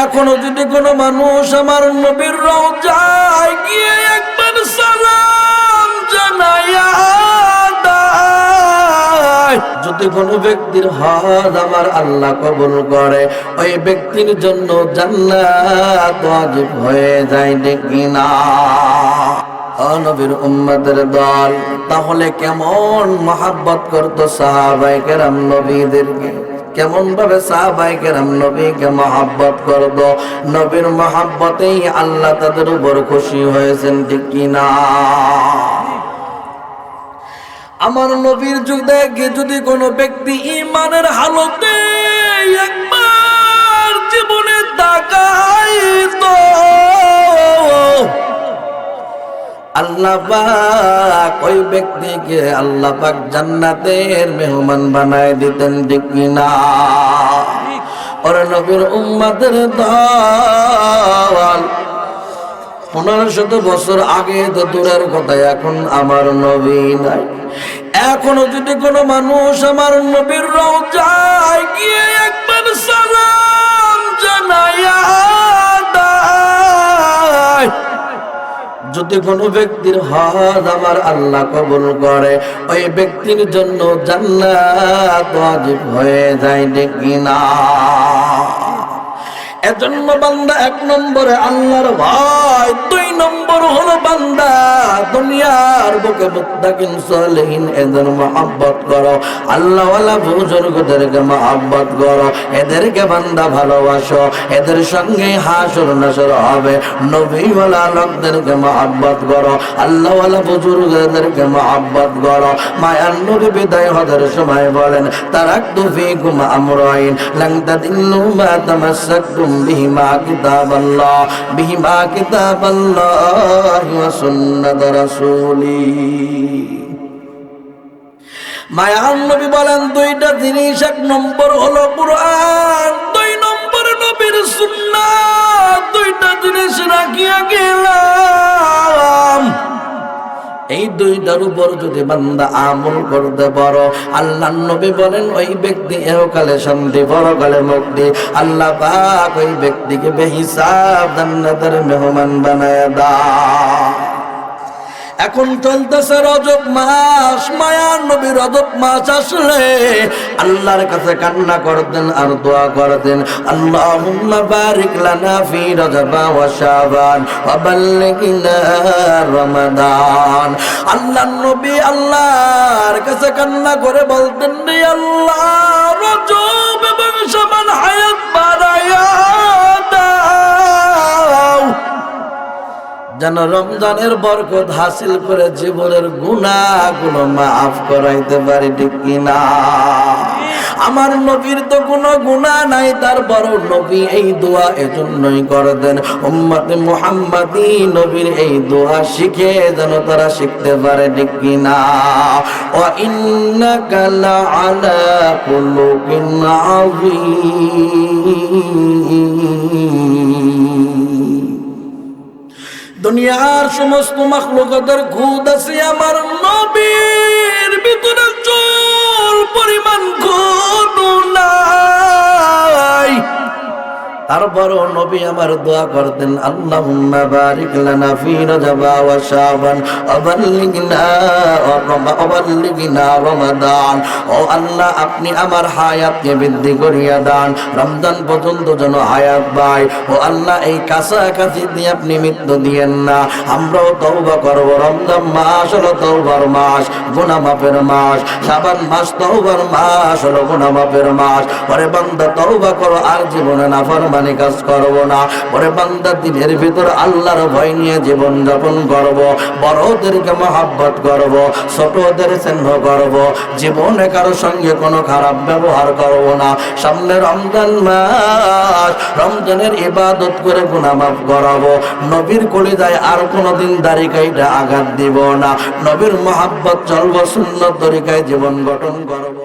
এখনও যদি কোনো মানুষ আমার নবীর রওজায় গিয়ে একবার সালাম যদি কোনো ব্যক্তির হজ আমার আল্লাহ কবুল করে, ওই ব্যক্তির জন্য হয়ে যায় দল, তাহলে কেমন মহাব্বত করতো সাহাবাই কেরাম নবীদেরকে? কেমন ভাবে সাহাবাই কেরাম নবীকে মহাব্বত করব? নবীর মহাব্বতেই আল্লাহ তাদের উপর খুশি হয়েছেন, ঠিক কিনা আমার নবীর যুগ দেখে যদি কোনো ব্যক্তি ইমানের হালতে একবার আল্লাহ ওই ব্যক্তিকে আল্লাহ জান্নাতের মেহমান বানায় দিতেন, ঠিক কিনা? ওর নবীর উম্মাদের দল। বছর আগে তো দূরের কথা, এখন আমার নবী নাই। এখনও যদি কোনো মানুষ আমার নবীর রওজায় গিয়ে একবার সালাম যদি কোনো ব্যক্তির হজ আমার আল্লাহ কবুল করে, ওই ব্যক্তির জন্য জান্নাত ওয়াজিব হয়ে যায় কিনা এজন্য বান্দা এক নম্বরে আল্লাহর ভয়, দুই নম্বর হলো বান্দা দুনিয়ার বুকে মুত্তাকিন সালেহিন, এদের মহব্বত করো। আল্লাহওয়ালা বুজুর্গদেরকে মহব্বত করো, এদেরকে বান্দা ভালোবাসো, এদের সঙ্গে হাসর নাসর হবে। নবীওয়ালা লোকদেরকে মহব্বত করো, আল্লাহওয়ালা বুজুর্গদেরকে মহব্বত করো। মায়ার নবী বিদায় হদের সময় বলেন, তারাক্তু ফিকুম আমরাইন, লাং তাদিল্লু মা তামাসসাকতুম كتاب الله بهما كتاب الله وسنة রাসূলি। মায়ার নবী বলেন, দুইটা জিনিস, এক নম্বর হলো কোরআন, দুই নম্বর নবীর সুন্না দুইটা জিনিস রাখিয়া গেলাম। এই দুইটার উপর যদি বান্দা আমল করতে পারো, আল্লাহ নবী বলেন, ওই ব্যক্তি এহকালে শান্তি, পরকালে মুক্তি। আল্লাহ পাক ওই ব্যক্তিকে বেহিসাব জান্নাতের মেহমান বানায় দা এখন চলতেছে রজব মাস মায়ার নবী রজব মাস আসলে আল্লাহর কাছে কান্না করতেন আর দোয়া করতেন। আল্লাহুম্মা বারিক লানা ফি রজবা ওয়া শাবান রমাদান। আল্লাহর নবী আল্লাহর কাছে কান্না করে বলতেন রে আল্লাহ যেন রমজানের বরকত হাসিল করে জীবনের গুণাগুলো মাফ করাইতে পারি, ঠিক কিনা? আমার নবীর তো কোনো গুণা নাই, তার বড় নবী এই দোয়া এজন্যই করে দেন উম্মতে মুহাম্মাদি নবীর এই দোয়া শিখে যেন তারা শিখতে পারে, ঠিক কিনা? ও ইন্নাকা লাআলা কুলুকিন আযীম। দুনিয়ার সমস্ত মাখলুকাতের খুদ আছে আমার নবীর তারপর নবী আমার দোয়া করতেন, আল্লাহুম্মা বারিক লানা ফি রজবা ওয়া শাবান ওয়া বাল্লিগনা ওয়া রমাদান। ও আল্লাহ, আপনি আমার হায়াতকে বৃদ্ধি করিয়া দান। রমজান পর্যন্ত যেন হায়াত পাই ও আল্লাহ, এই কাছাকাছি দিয়ে আপনি মৃত্যু দিয়েন না। আমরাও তওবা করব, রমজান মাস হলো তওবার মাস গুনাহ মাফের মাস। শাবান মাস তওবার মাস হলো গুনাহ মাফের মাস। পরে বান্দা তওবা করো, আর জীবনে নাফরমানি কাজ করব না। পরে বান্দা, দিনের ভিতর আল্লাহর ভয় নিয়ে জীবন যাপন করব, বড়দেরকে মহাব্বত করব, ছোটদের স্নেহ করব, জীবনে কারও সঙ্গে কোনো খারাপ ব্যবহার করব না। সামনে রমজান মাস, রমজানের ইবাদত করে গুনাহ মাফ করাবো। নবীর কলিজায় আর কোনোদিন দাড়ি কাইটা আঘাত দিব না। নবীর মহাব্বত চলবো শূন্য তরিকায় জীবন গঠন করব।